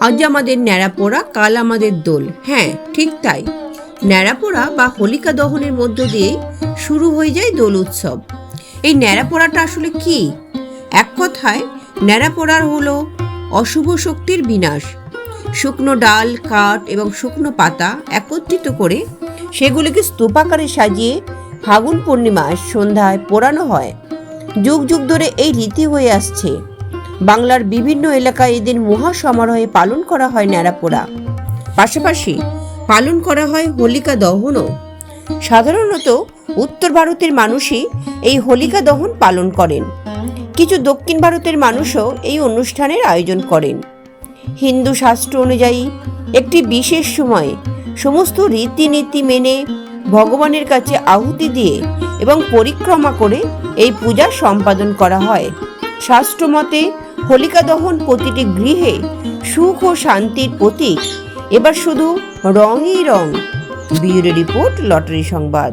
আজ আমাদের ন্যাড়াপোড়া কাল আমাদের দোল। হ্যাঁ ঠিক তাই। ন্যাড়াপোড়া বা হোলিকা দহনের মধ্য দিয়ে শুরু হয়ে যায় দোল উৎসব। এই ন্যাড়াপোড়াটা আসলে কি? এক কথায় ন্যাড়াপোড়ার হলো অশুভ শক্তির বিনাশ। শুকনো ডাল, কাঠ এবং শুকনো পাতা একত্রিত করে সেগুলিকে স্তূপাকারে সাজিয়ে ফাগুন পূর্ণিমার সন্ধ্যায় পোড়ানো হয়। যুগ যুগ ধরে এই রীতি হয়ে আসছে। বাংলার বিভিন্ন এলাকায় এদিন মহা সমারোহে পালন করা হয় ন্যাড়াপোড়া। পাশাপাশি পালন করা হয় হোলিকা দহনও। সাধারণত উত্তর ভারতের মানুষই এই হোলিকা দহন পালন করেন। কিছু দক্ষিণ ভারতের মানুষও এই অনুষ্ঠানের আয়োজন করেন। হিন্দু শাস্ত্র অনুযায়ী একটি বিশেষ সময়ে সমস্ত রীতিনীতি মেনে ভগবানের কাছে আহুতি দিয়ে এবং পরিক্রমা করে এই পূজা সম্পাদন করা হয়। শাস্ত্রমতে হোলিকা দহন প্রতিটি গৃহে সুখ ও শান্তির প্রতীক। এবার শুধু রঙই রং বিউরো রিপোর্ট, লটারি সংবাদ।